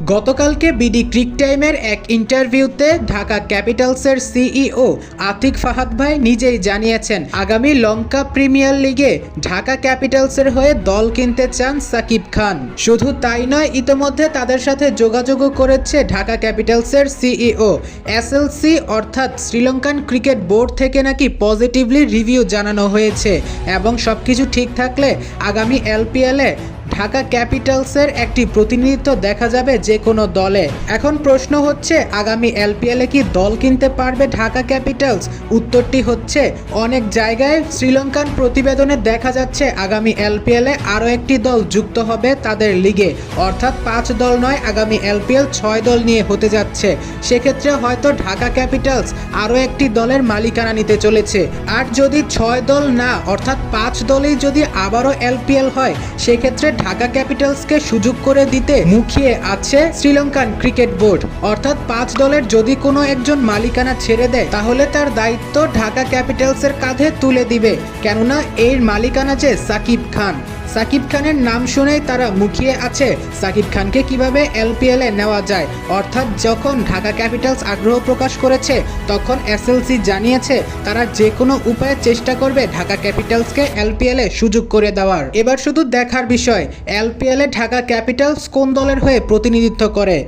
গতকালকে বিডি ক্রিক টাইমের এক ইন্টারভিউতে ঢাকা ক্যাপিটালসের সিইও আতিক ফাহাদ ভাই নিজেই জানিয়েছেন, আগামী লঙ্কা প্রিমিয়ার লিগে ঢাকা ক্যাপিটালসের হয়ে দল কিনতে চান সাকিব খান। শুধু তাই নয়, ইতোমধ্যে তাদের সাথে যোগাযোগও করেছে ঢাকা ক্যাপিটালসের সিইও। এসএলসি অর্থাৎ শ্রীলঙ্কান ক্রিকেট বোর্ড থেকে নাকি পজিটিভলি রিভিউ জানানো হয়েছে এবং সবকিছু ঠিক থাকলে আগামী এলপিএলে ঢাকা ক্যাপিটালসের একটি প্রতিনিধিত্ব দেখা যাবে যে কোনো দলে। এখন প্রশ্ন হচ্ছে, আগামী এলপিএলে কি দল কিনতে পারবে ঢাকা ক্যাপিটালস? উত্তরটি হচ্ছে, অনেক জায়গায় শ্রীলঙ্কান প্রতিবেদনে দেখা যাচ্ছে, আগামী এলপিএলে আরও একটি দল যুক্ত হবে তাদের লিগে। অর্থাৎ পাঁচ দল নয়, আগামী এলপিএল ছয় দল নিয়ে হতে যাচ্ছে। সেক্ষেত্রে হয়তো ঢাকা ক্যাপিটালস আরও একটি দলের মালিকানা নিতে চলেছে। আর যদি ছয় দল না, অর্থাৎ পাঁচ দলেই যদি আবারও এলপিএল হয়, সেক্ষেত্রে ঢাকা ক্যাপিটালসকে সুযোগ করে দিতে মুখিয়ে আছে শ্রীলঙ্কান ক্রিকেট বোর্ড। অর্থাৎ পাঁচ দলের যদি কোনো একজন মালিকানা ছেড়ে দেয়, তাহলে তার দায়িত্ব ঢাকা ক্যাপিটালসের কাঁধে তুলে দিবে। কেননা, এর মালিকানা যে সাকিব খান। সাকিব খানের নাম শুনেই তারা মুখিয়ে আছে। সাকিব খানকে কীভাবে এলপিএলে নেওয়া যায়? অর্থাৎ যখন ঢাকা ক্যাপিটালস আগ্রহ প্রকাশ করেছে, তখন এসএলসি জানিয়েছে তারা যে কোনো উপায়ে চেষ্টা করবে ঢাকা ক্যাপিটালসকে এলপিএলে সুযোগ করে দেওয়ার। এবার শুধু দেখার বিষয় এলপিএলে ঢাকা ক্যাপিটালস কোন দলের হয়ে প্রতিনিধিত্ব করে?